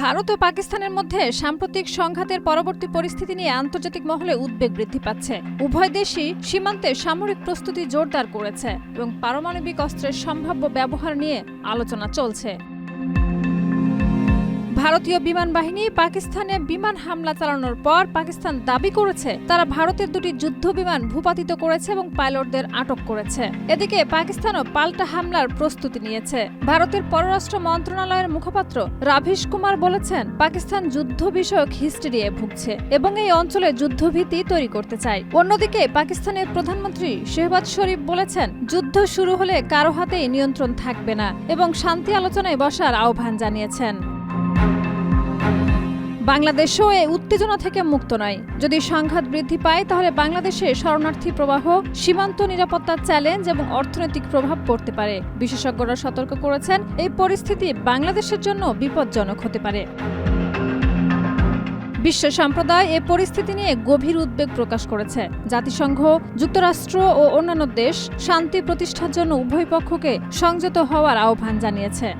ভারত ও পাকিস্তানের মধ্যে সাম্প্রতিক সংঘাতের পরবর্তী পরিস্থিতি নিয়ে আন্তর্জাতিক মহলে উদ্বেগ বৃদ্ধি পাচ্ছে। উভয় দেশই সীমান্তে সামরিক প্রস্তুতি জোরদার করেছে এবং পারমাণবিক অস্ত্রের সম্ভাব্য ব্যবহার নিয়ে আলোচনা চলছে। ভারতীয় বিমান বাহিনী পাকিস্তানে বিমান হামলা চালানোর পর পাকিস্তান দাবি করেছে, তারা ভারতের দুটি যুদ্ধ বিমান ভূপাতিত করেছে এবং পাইলটদের আটক করেছে। এদিকে পাকিস্তানও পাল্টা হামলার প্রস্তুতি নিয়েছে। ভারতের পররাষ্ট্র মন্ত্রণালয়ের মুখপাত্র রাভিশ কুমার বলেছেন, পাকিস্তান যুদ্ধ বিষয়ক হিস্টেরিয়ায় ভুগছে এবং এই অঞ্চলে যুদ্ধভীতি তৈরি করতে চায়। অন্যদিকে পাকিস্তানের প্রধানমন্ত্রী শেহবাজ শরীফ বলেছেন, যুদ্ধ শুরু হলে কারও হাতেই নিয়ন্ত্রণ থাকবে না এবং শান্তি আলোচনায় বসার আহ্বান জানিয়েছেন। বাংলাদেশও এই উত্তেজনা থেকে মুক্ত নয়। যদি সংঘাত বৃদ্ধি পায়, তাহলে বাংলাদেশে শরণার্থী প্রবাহ, সীমান্ত নিরাপত্তার চ্যালেঞ্জ এবং অর্থনৈতিক প্রভাব পড়তে পারে। বিশেষজ্ঞরা সতর্ক করেছেন, এই পরিস্থিতি বাংলাদেশের জন্য বিপজ্জনক হতে পারে। বিশ্ব সম্প্রদায় এ পরিস্থিতি নিয়ে গভীর উদ্বেগ প্রকাশ করেছে। জাতিসংঘ, যুক্তরাষ্ট্র ও অন্যান্য দেশ শান্তি প্রতিষ্ঠার জন্য উভয় পক্ষকে সংযত হওয়ার আহ্বান জানিয়েছে।